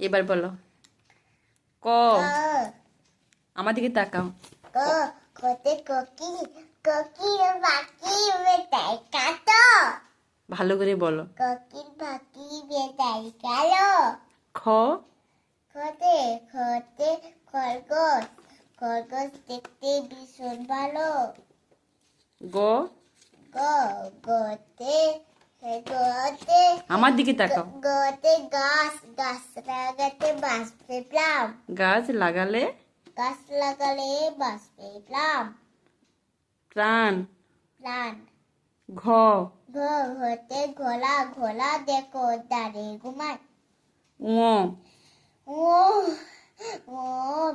এবার বলো। ক? আমার দিকে তাকাও। ভালো করে বলো। খ? খতে খতে খরগোশ খরগোশ দেখতে ভীষণ ভালো। গ? গ গতে আমার দিকে তাকাও। গতে গাছ গাছ লাগাতে বাঁশ পেলাম গাছ লাগালে? গাছ লাগালে বাঁশ পেলাম প্রাণ। প্লান ঘ। ঘ ঘতে ঘোলা ঘোলা দেখো দাঁড়িয়ে ঘুমায়। ও ও ও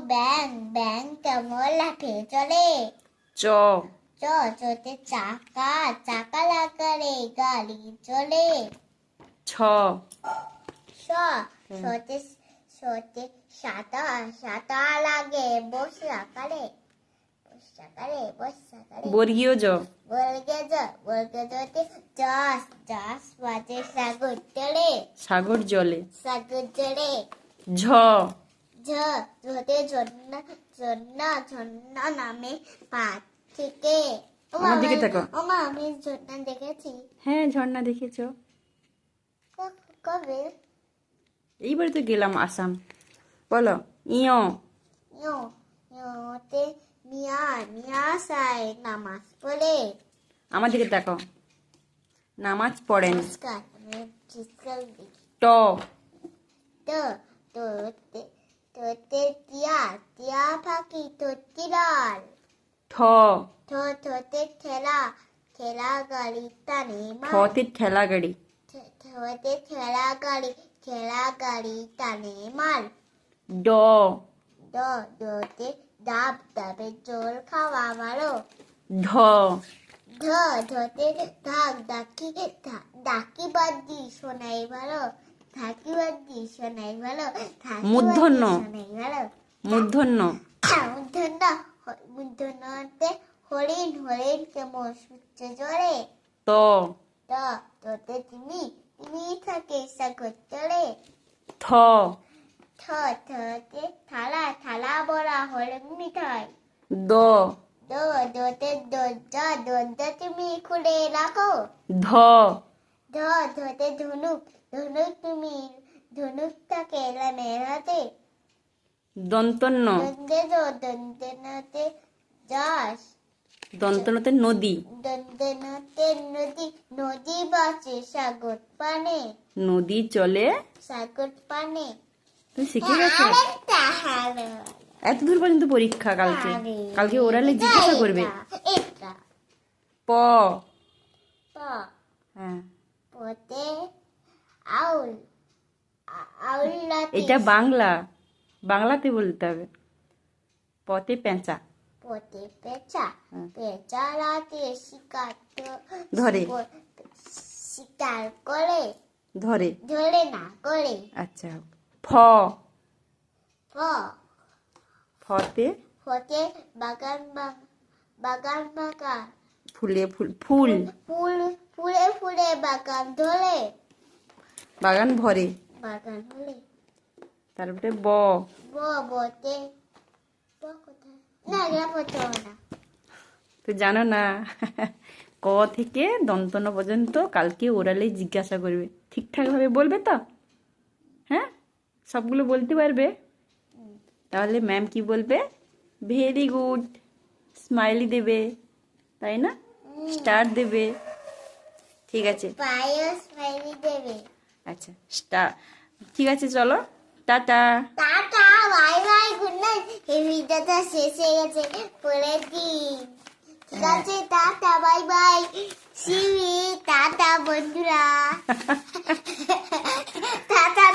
ব্যাং ব্যাং কেমন লাফে চলে। চ। চ চতে চাকা চাকা লাগালে গাড়ি চলে ছ। স সতে সতে সাঁতা সাঁতা লাগে বর্গীয় জ জ জতে চাষ চাষ বাজে সাগর চলে সাগর জলে। সাগর চলে ঝ। ঝ ঝতে ঝর্ণা ঝর্ণা ঝর্ণা নামে পাত থেকে আমার দিকে আমি- ওমা আমি ঝর্ণা দেখেছি। হ্যাঁ ঝর্ণা দেখেছ। কবে? এইবারে তো গেলাম আসাম। বলো ইয়। ইয়ো ইয়োতে মিয়া মিয়া সাই নামাজ পড়ে। আমার দিকে নামাজ পড়েন। ট। তো তোতে তোতে টিয়া ঠ থ থতে ঠেলা ঠেলা গাড়ি টানে ঠতে ঠেলা গাড়ি। থতে ঠেলা গাড়ি ঠেলা গাড়ি টানে মাল। ড। দ দতে ডাব ডাবে জল খাওয়া ভালো ঢ ধ ধতে ঢাক ডাকি ডাকি ঢাকি বাদ্দি শোনাই ভালো ঢাকি মূর্ধন্য। বাদ্যি শোনাই ভালো মূর্ধন্য মূর্ধন্য হ- হরিণ হরিণ কেমন সূর্য জলে ত ত তোতে তুমি তুমি থাকে সাগর থ ঠ থালা থালা বড়া হলেন মিঠাই দ দ দতে দরজা দরজা তুমি খুলে রাখো ধ ধ ধতে ধনুক ধনুক তুমি ধনুক থাকে হাতে দন্তন্য দন্তনতে নদী। দন্দে নতে নদী নদী বাসে সাগর পানে। নদী চলে। সাগর পানে। তুমি শিখে গেছো? এত দূর পর্যন্ত পরীক্ষা কালকে। কালকে ওরালে জিজ্ঞাসা করবে। প। প। হ্যাঁ। পতে আউল। আউল এটা বাংলা। বাংলাতে বলতে হবে। পথে পেঁচা। পতে পেঁচা। হ্যাঁ। পেঁচা রাতে শিকার ধরে। শিকার করে। ধরে। ধরে না করে। আচ্ছা। ফ। প ফতে। ফতে বাগান বাগ- বাগান বাগান। ফুলে ফুল ফুল। ফুল ফুলে ফুলে বাগান ধরে। বাগান ভরে। বাগান হলে তারপরে ব। ব বতে ব কোথায়? না এগুলা পড়তে না। তো জানো না ক থেকে দন্তন পর্যন্ত কালকে ওরালে জিজ্ঞাসা করবে। ঠিকঠাক ভাবে বলবে তো? হ্যাঁ? সবগুলো বলতে পারবে? তাহলে ম্যাম কি বলবে? ভেরি গুড স্মাইলি দেবে। তাই না? স্টার দেবে। ঠিক আছে। আচ্ছা স্টার ঠিক আছে চলো। টাটা। বাই বাই গুড শেষ হয়ে গেছে। বলে দিন। ঠিক হ্যাঁ। আছে tata bye bye. Simi tata বন্ধুরা। টাটা